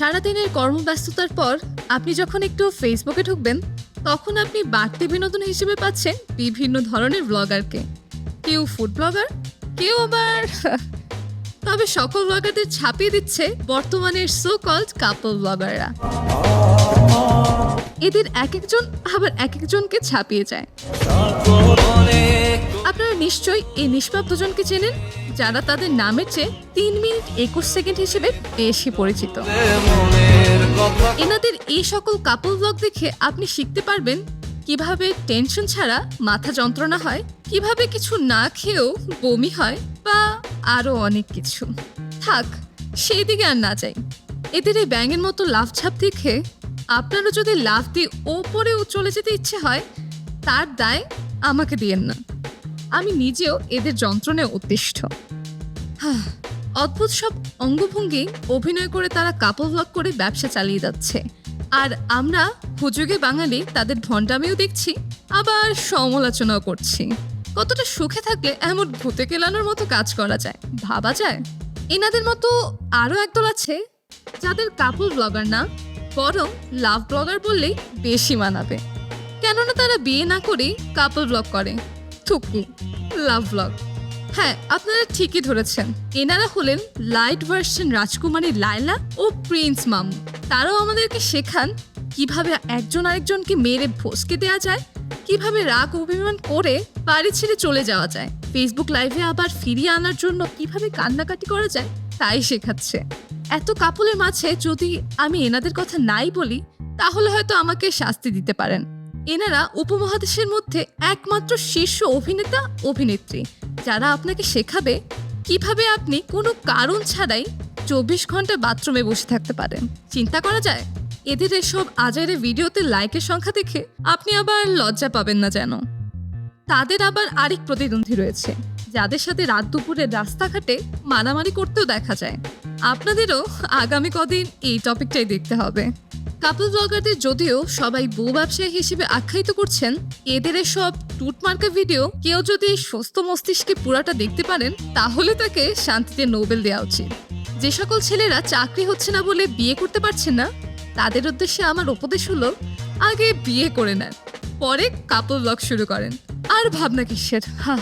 সারাদিনের কর্মব্যস্ততার পর আপনি যখন একটু ফেসবুকে ঢুকবেন, তখন আপনি বাড়তি বিনোদন হিসেবে পাচ্ছেন বিভিন্ন ধরনের ব্লগারকে কেউ ফুড ব্লগার কেউ আবার তবে সকল ব্লগারদের ছাপিয়ে দিচ্ছে বর্তমানের সো কল্ড কাপল ব্লগাররা এদের এক একজন আবার এক একজনকে ছাপিয়ে যায়। নিশ্চয়ই এই নিষ্পাপ্তজনকে চেনেন? যারা তাদের নামের চেয়ে তিন মিনিট একুশ সেকেন্ড হিসেবে বেশি পরিচিত। এনাদের এই সকল কাপল ব্লগ দেখে আপনি শিখতে পারবেন কীভাবে টেনশন ছাড়া মাথা যন্ত্রণা হয়, কীভাবে কিছু না খেয়েও বমি হয় বা আরও অনেক কিছু। থাক, সেই দিকে আর না যাই। এদের এই ব্যাঙের মতো লাভ ছাপ দেখে আপনারও যদি লাভ দিয়ে ওপরেও চলে যেতে ইচ্ছে হয়, তার দায় আমাকে দিয়েন না। আমি নিজেও এদের যন্ত্রণায় অতিষ্ঠ অদ্ভুত সব অঙ্গভঙ্গি অভিনয় করে তারা কাপল ব্লগ করে ব্যবসা চালিয়ে যাচ্ছে। আর আমরা হুজুগে বাঙালি তাদের ভণ্ডামিও দেখছি, আবার সমালোচনাও করছি। কতটা সুখে থাকলে এমন ভূতে কেলানোর মতো কাজ করা যায়, ভাবা যায়? এনাদের মতো আরও একদল আছে, যাদের কাপল ব্লগার না, বরং লাভ ব্লগার বললেই বেশি মানাবে। কেননা তারা বিয়ে না করেই কাপল ব্লগ করে। থুকু লাভ ব্লগ হ্যাঁ আপনারা ঠিকই ধরেছেন। এনারা হলেন লাইট ভার্সন রাজকুমারী লায়লা ও প্রিন্স মামু। তারাও আমাদেরকে শেখান কীভাবে একজন আরেকজনকে মেরে ভসকে দেওয়া যায়, কীভাবে রাগ অভিমান করে বাড়ি ছেড়ে চলে যাওয়া যায় ফেসবুক লাইভে আবার ফিরিয়ে আনার জন্য কীভাবে কান্নাকাটি করা যায়, তাই শেখাচ্ছে। এত কাপলের মাঝে যদি আমি এনাদের কথা নাই বলি, তাহলে হয়তো আমাকে শাস্তি দিতে পারেন। এনারা উপমহাদেশের মধ্যে একমাত্র শীর্ষ অভিনেতা, অভিনেত্রী। যারা আপনাকে শেখাবে কীভাবে আপনি কোনো কারণ ছাড়াই চব্বিশ ঘণ্টা বাথরুমে বসে থাকতে পারেন। চিন্তা করা যায়? এদের এসব আজারে ভিডিওতে লাইকের সংখ্যা দেখে আপনি আবার লজ্জা পাবেন না যেন। তাদের আবার আরেক প্রতিদ্বন্দ্বী রয়েছে, যাদের সাথে রাত দুপুরে রাস্তাঘাটে মারামারি করতেও দেখা যায়। আপনাদেরও আগামী কদিন এই টপিকটাই দেখতে হবে। কাপল ব্লগারদের যদিও সবাই বউ ব্যবসায়ী হিসেবে আখ্যায়িত করছেন, এদের এসব টুটমার্কা ভিডিও কেউ যদি সুস্থ মস্তিষ্কে পুরাটা দেখতে পারেন, তাহলে তাকে শান্তিতে নোবেল দেওয়া উচিত। যে সকল ছেলেরা চাকরি হচ্ছে না বলে বিয়ে করতে পারছেন না, তাদের উদ্দেশ্যে আমার উপদেশ হলো, আগে বিয়ে করে নেন, পরে কাপল ব্লগ শুরু করেন। আর ভাবনা কিসের? হা